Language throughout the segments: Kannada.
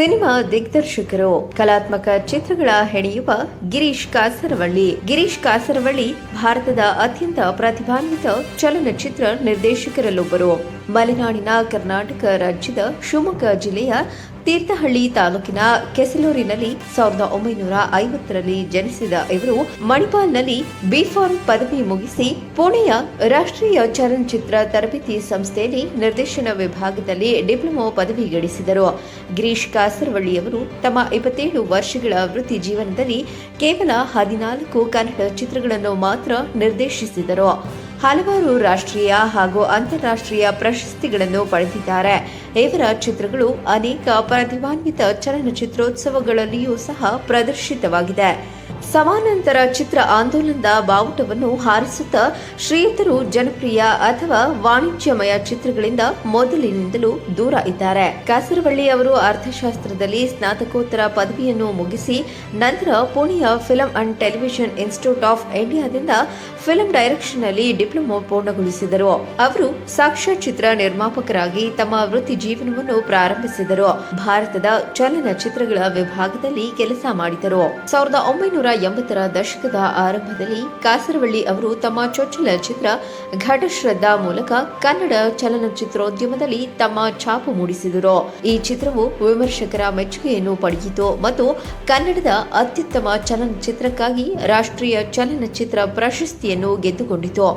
ಸಿನಿಮಾ ದಿಗ್ದರ್ಶಕರು, ಕಲಾತ್ಮಕ ಚಿತ್ರಗಳ ಹೆಣೆಯುವ ಗಿರೀಶ್ ಕಾಸರವಳ್ಳಿ. ಗಿರೀಶ್ ಕಾಸರವಳ್ಳಿ ಭಾರತದ ಅತ್ಯಂತ ಪ್ರತಿಭಾನ್ವಿತ ಚಲನಚಿತ್ರ ನಿರ್ದೇಶಕರಲ್ಲೊಬ್ಬರು. ಮಲೆನಾಡಿನ ಕರ್ನಾಟಕ ರಾಜ್ಯದ ಶಿವಮೊಗ್ಗ ಜಿಲ್ಲೆಯ ತೀರ್ಥಹಳ್ಳಿ ತಾಲೂಕಿನ ಕೆಸಲೂರಿನಲ್ಲಿ ಸಾವಿರದ ಒಂಬೈನೂರ ಐವತ್ತರಲ್ಲಿ ಜನಿಸಿದ ಇವರು ಮಣಿಪಾಲ್ನಲ್ಲಿ ಬಿಫಾರ್ಮ್ ಪದವಿ ಮುಗಿಸಿ ಪುಣೆಯ ರಾಷ್ಟ್ರೀಯ ಚಲನಚಿತ್ರ ತರಬೇತಿ ಸಂಸ್ಥೆಯಲ್ಲಿ ನಿರ್ದೇಶನ ವಿಭಾಗದಲ್ಲಿ ಡಿಪ್ಲೊಮಾ ಪದವಿ ಗಳಿಸಿದರು. ಗಿರೀಶ್ ಕಾಸರವಳ್ಳಿಯವರು ತಮ್ಮ ಇಪ್ಪತ್ತೇಳು ವರ್ಷಗಳ ವೃತ್ತಿ ಜೀವನದಲ್ಲಿ ಕೇವಲ ಹದಿನಾಲ್ಕು ಕನ್ನಡ ಚಿತ್ರಗಳನ್ನು ಮಾತ್ರ ನಿರ್ದೇಶಿಸಿದರು. ಹಲವಾರು ರಾಷ್ಟ್ರೀಯ ಹಾಗೂ ಅಂತಾರಾಷ್ಟ್ರೀಯ ಪ್ರಶಸ್ತಿಗಳನ್ನು ಪಡೆದಿದ್ದಾರೆ. ಇವರ ಚಿತ್ರಗಳು ಅನೇಕ ಪ್ರತಿಭಾನ್ವಿತ ಚಲನಚಿತ್ರೋತ್ಸವಗಳಲ್ಲಿಯೂ ಸಹ ಪ್ರದರ್ಶಿತವಾಗಿದೆ. ಸಮಾನಾಂತರ ಚಿತ್ರ ಆಂದೋಲನದ ಬಾವುಟವನ್ನು ಹಾರಿಸುತ್ತಾ ಶ್ರೀಯುತರು ಜನಪ್ರಿಯ ಅಥವಾ ವಾಣಿಜ್ಯಮಯ ಚಿತ್ರಗಳಿಂದ ಮೊದಲಿನಿಂದಲೂ ದೂರ ಇದ್ದಾರೆ. ಕಾಸರವಳ್ಳಿ ಅವರು ಅರ್ಥಶಾಸ್ತ್ರದಲ್ಲಿ ಸ್ನಾತಕೋತ್ತರ ಪದವಿಯನ್ನು ಮುಗಿಸಿ ನಂತರ ಪುಣೆಯ film and television institute of ಇಂಡಿಯಾದಿಂದ ಫಿಲಂ ಡೈರೆಕ್ಷನ್ನಲ್ಲಿ ಡಿಪ್ಲೊಮಾ ಪೂರ್ಣಗೊಳಿಸಿದರು. ಅವರು ಸಾಕ್ಷ್ಯಚಿತ್ರ ನಿರ್ಮಾಪಕರಾಗಿ ತಮ್ಮ ವೃತ್ತಿ ಜೀವನವನ್ನು ಪ್ರಾರಂಭಿಸಿದರು. ಭಾರತದ ಚಲನಚಿತ್ರಗಳ ವಿಭಾಗದಲ್ಲಿ ಕೆಲಸ ಮಾಡಿದರು. ಸಾವಿರದ ಒಂಬೈನೂರ ಎಂಬತ್ತರ ದಶಕದ ಆರಂಭದಲ್ಲಿ ಕಾಸರವಳ್ಳಿ ಅವರು ತಮ್ಮ ಚೊಚ್ಚಲ ಚಿತ್ರ ಘಟಶ್ರದ್ಧಾ ಮೂಲಕ ಕನ್ನಡ ಚಲನಚಿತ್ರೋದ್ಯಮದಲ್ಲಿ ತಮ್ಮ ಛಾಪು ಮೂಡಿಸಿದರು. ಈ ಚಿತ್ರವು ವಿಮರ್ಶಕರ ಮೆಚ್ಚುಗೆಯನ್ನು ಪಡೆಯಿತು ಮತ್ತು ಕನ್ನಡದ ಅತ್ಯುತ್ತಮ ಚಲನಚಿತ್ರಕ್ಕಾಗಿ ರಾಷ್ಟ್ರೀಯ ಚಲನಚಿತ್ರ ಪ್ರಶಸ್ತಿಯನ್ನು ಗೆದ್ದುಕೊಂಡಿತು.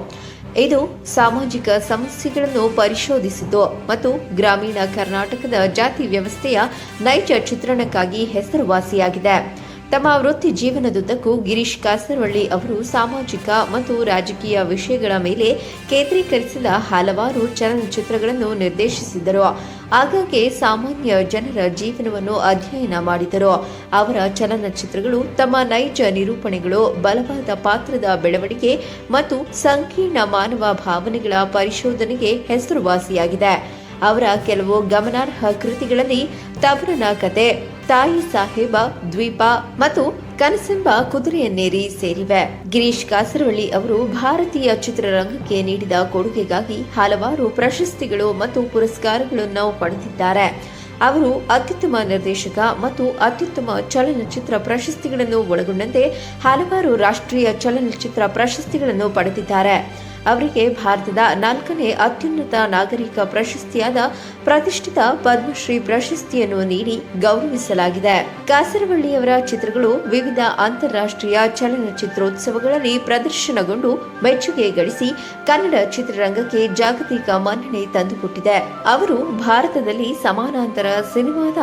ಇದು ಸಾಮಾಜಿಕ ಸಮಸ್ಯೆಗಳನ್ನು ಪರಿಶೋಧಿಸಿತು ಮತ್ತು ಗ್ರಾಮೀಣ ಕರ್ನಾಟಕದ ಜಾತಿ ವ್ಯವಸ್ಥೆಯ ನೈಜ ಚಿತ್ರಣಕ್ಕಾಗಿ ಹೆಸರುವಾಸಿಯಾಗಿದೆ. ತಮ್ಮ ವೃತ್ತಿ ಜೀವನದುದ್ದಕ್ಕೂ ಗಿರೀಶ್ ಕಾಸರವಳ್ಳಿ ಅವರು ಸಾಮಾಜಿಕ ಮತ್ತು ರಾಜಕೀಯ ವಿಷಯಗಳ ಮೇಲೆ ಕೇಂದ್ರೀಕರಿಸಿದ ಹಲವಾರು ಚಲನಚಿತ್ರಗಳನ್ನು ನಿರ್ದೇಶಿಸಿದರು. ಆಗಾಗ್ಗೆ ಸಾಮಾನ್ಯ ಜನರ ಜೀವನವನ್ನು ಅಧ್ಯಯನ ಮಾಡಿದರು. ಅವರ ಚಲನಚಿತ್ರಗಳು ತಮ್ಮ ನೈಜ ನಿರೂಪಣೆಗಳು, ಬಲವಾದ ಪಾತ್ರದ ಬೆಳವಣಿಗೆ ಮತ್ತು ಸಂಕೀರ್ಣ ಮಾನವ ಭಾವನೆಗಳ ಪರಿಶೋಧನೆಗೆ ಹೆಸರುವಾಸಿಯಾಗಿದೆ. ಅವರ ಕೆಲವು ಗಮನಾರ್ಹ ಕೃತಿಗಳಲ್ಲಿ ತವರನ ಕತೆ ತಾಯಿ ಸಾಹೇಬ, ದ್ವೀಪ ಮತ್ತು ಕನಸೆಂಬ ಕುದುರೆಯನ್ನೇರಿ ಸೇರಿವೆ. ಗಿರೀಶ್ ಕಾಸರವಳ್ಳಿ ಅವರು ಭಾರತೀಯ ಚಿತ್ರರಂಗಕ್ಕೆ ನೀಡಿದ ಕೊಡುಗೆಗಾಗಿ ಹಲವಾರು ಪ್ರಶಸ್ತಿಗಳು ಮತ್ತು ಪುರಸ್ಕಾರಗಳನ್ನು ಪಡೆದಿದ್ದಾರೆ. ಅವರು ಅತ್ಯುತ್ತಮ ನಿರ್ದೇಶಕ ಮತ್ತು ಅತ್ಯುತ್ತಮ ಚಲನಚಿತ್ರ ಪ್ರಶಸ್ತಿಗಳನ್ನು ಒಳಗೊಂಡಂತೆ ಹಲವಾರು ರಾಷ್ಟ್ರೀಯ ಚಲನಚಿತ್ರ ಪ್ರಶಸ್ತಿಗಳನ್ನು ಪಡೆದಿದ್ದಾರೆ. ಅವರಿಗೆ ಭಾರತದ ನಾಲ್ಕನೇ ಅತ್ಯುನ್ನತ ನಾಗರಿಕ ಪ್ರಶಸ್ತಿಯಾದ ಪ್ರತಿಷ್ಠಿತ ಪದ್ಮಶ್ರೀ ಪ್ರಶಸ್ತಿಯನ್ನು ನೀಡಿ ಗೌರವಿಸಲಾಗಿದೆ. ಕಾಸರವಳ್ಳಿಯವರ ಚಿತ್ರಗಳು ವಿವಿಧ ಅಂತಾರಾಷ್ಟ್ರೀಯ ಚಲನಚಿತ್ರೋತ್ಸವಗಳಲ್ಲಿ ಪ್ರದರ್ಶನಗೊಂಡು ಮೆಚ್ಚುಗೆ ಗಳಿಸಿ ಕನ್ನಡ ಚಿತ್ರರಂಗಕ್ಕೆ ಜಾಗತಿಕ ಮನ್ನಣೆ ತಂದುಕೊಟ್ಟಿದೆ. ಅವರು ಭಾರತದಲ್ಲಿ ಸಮಾನಾಂತರ ಸಿನಿಮಾದ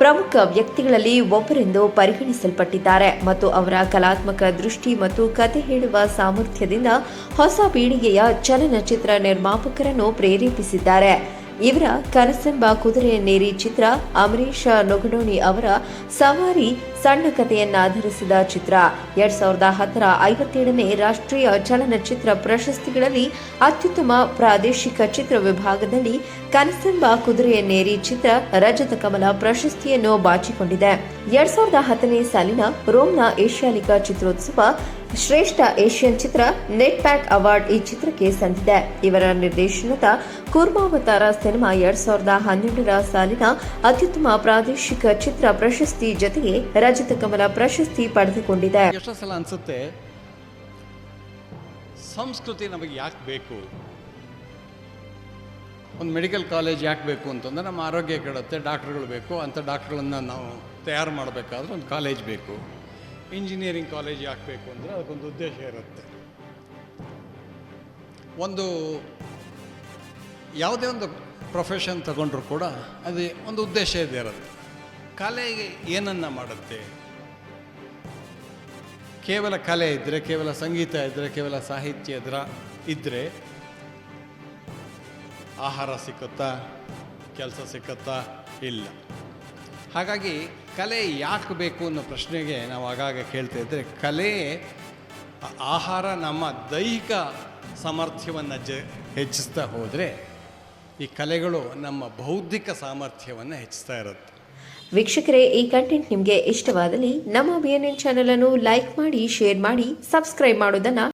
ಪ್ರಮುಖ ವ್ಯಕ್ತಿಗಳಲ್ಲಿ ಒಬ್ಬರೆಂದು ಪರಿಗಣಿಸಲ್ಪಟ್ಟಿದ್ದಾರೆ ಮತ್ತು ಅವರ ಕಲಾತ್ಮಕ ದೃಷ್ಟಿ ಮತ್ತು ಕತೆ ಹೇಳುವ ಸಾಮರ್ಥ್ಯದಿಂದ ಹೊಸ ಪೀಳಿಗೆಯ ಚಲನಚಿತ್ರ ನಿರ್ಮಾಪಕರನ್ನು ಪ್ರೇರೇಪಿಸಿದ್ದಾರೆ. ಇವರ ಕನಸೆಂಬ ಕುದುರೆಯನ್ನೇರಿ ಚಿತ್ರ ಅಮರೀಶ ನೊಗಡೋಣಿ ಅವರ ಸವಾರಿ ಸಣ್ಣ ಕಥೆಯನ್ನಾಧರಿಸಿದ ಚಿತ್ರ. ಎರಡ್ ಸಾವಿರದ ಹತ್ತರ ಐವತ್ತೇಳನೇ ರಾಷ್ಟ್ರೀಯ ಚಲನಚಿತ್ರ ಪ್ರಶಸ್ತಿಗಳಲ್ಲಿ ಅತ್ಯುತ್ತಮ ಪ್ರಾದೇಶಿಕ ಚಿತ್ರ ವಿಭಾಗದಲ್ಲಿ ಕನಸೆಂಬ ಕುದುರೆಯನ್ನೇರಿ ಚಿತ್ರ ರಜತ ಕಮಲ ಪ್ರಶಸ್ತಿಯನ್ನು ಬಾಚಿಕೊಂಡಿದೆ. ಎರಡ್ ಸಾವಿರದ ಹತ್ತನೇ ಸಾಲಿನ ರೋಮ್ನ ಏಷ್ಯಾಲಿಕ ಚಿತ್ರೋತ್ಸವ ಶ್ರೇಷ್ಠ ಏಷ್ಯನ್ ಚಿತ್ರ ನೆಟ್ ಪ್ಯಾಕ್ ಅವಾರ್ಡ್ ಈ ಚಿತ್ರಕ್ಕೆ ಸಂದಿದೆ. ಇವರ ನಿರ್ದೇಶನದ ಕೂರ್ಮಾವತಾರ ಸಿನಿಮಾ ಎರಡ್ ಸಾವಿರದ ಹನ್ನೆರಡರ ಸಾಲಿನ ಅತ್ಯುತ್ತಮ ಪ್ರಾದೇಶಿಕ ಚಿತ್ರ ಪ್ರಶಸ್ತಿ ಜೊತೆಗೆ ರಜತ ಕಮಲ ಪ್ರಶಸ್ತಿ ಪಡೆದುಕೊಂಡಿದೆ. ಸಲ ಅನಿಸುತ್ತೆ. ಸಂಸ್ಕೃತಿ ನಮಗೆ ಯಾಕೆ ಬೇಕು? ಒಂದು ಮೆಡಿಕಲ್ ಕಾಲೇಜ್ ಯಾಕೆ ಬೇಕು ಅಂತಂದ್ರೆ ನಮ್ಮ ಆರೋಗ್ಯ ಕೆಡುತ್ತೆ, ಡಾಕ್ಟ್ರುಗಳು ಬೇಕು, ಅಂಥ ಡಾಕ್ಟ್ರುಗಳನ್ನ ನಾವು ತಯಾರು ಮಾಡಬೇಕಾದ್ರೆ ಒಂದು ಕಾಲೇಜ್ ಬೇಕು. ಇಂಜಿನಿಯರಿಂಗ್ ಕಾಲೇಜ್ ಹಾಕಬೇಕು ಬೇಕು ಅಂದರೆ ಅದಕ್ಕೊಂದು ಉದ್ದೇಶ ಇರುತ್ತೆ. ಒಂದು ಯಾವುದೇ ಒಂದು ಪ್ರೊಫೆಷನ್ ತಗೊಂಡ್ರು ಕೂಡ ಅದು ಒಂದು ಉದ್ದೇಶ ಇದೆ ಇರುತ್ತೆ. ಕಲೆಗೆ ಏನನ್ನು ಮಾಡುತ್ತೆ? ಕೇವಲ ಕಲೆ ಇದ್ದರೆ ಕೇವಲ ಸಂಗೀತ ಇದ್ದರೆ ಕೇವಲ ಸಾಹಿತ್ಯ ಇದ್ರ ಇದ್ದರೆ ಆಹಾರ ಸಿಕ್ಕುತ್ತಾ, ಕೆಲಸ ಸಿಕ್ಕುತ್ತಾ ಇಲ್ಲ. ಹಾಗಾಗಿ ಕಲೆ ಯಾಕೆ ಬೇಕು ಅನ್ನೋ ಪ್ರಶ್ನೆಗೆ ನಾವು ಆಗಾಗ ಕೇಳ್ತಾ ಇದ್ದರೆ ಕಲೆ ಆಹಾರ ನಮ್ಮ ದೈಹಿಕ ಸಾಮರ್ಥ್ಯವನ್ನು ಜ ಹೆಚ್ಚಿಸ್ತಾ ಹೋದರೆ ಈ ಕಲೆಗಳು ನಮ್ಮ ಬೌದ್ಧಿಕ ಸಾಮರ್ಥ್ಯವನ್ನು ಹೆಚ್ಚಿಸ್ತಾ ಇರುತ್ತೆ. ವೀಕ್ಷಕರೇ, ಈ ಕಂಟೆಂಟ್ ನಿಮಗೆ ಇಷ್ಟವಾದಲ್ಲಿ ನಮ್ಮ ಬಿ ಎನ್ ಎನ್ ಚಾನಲನ್ನು ಲೈಕ್ ಮಾಡಿ ಶೇರ್ ಮಾಡಿ ಸಬ್ಸ್ಕ್ರೈಬ್ ಮಾಡೋದನ್ನ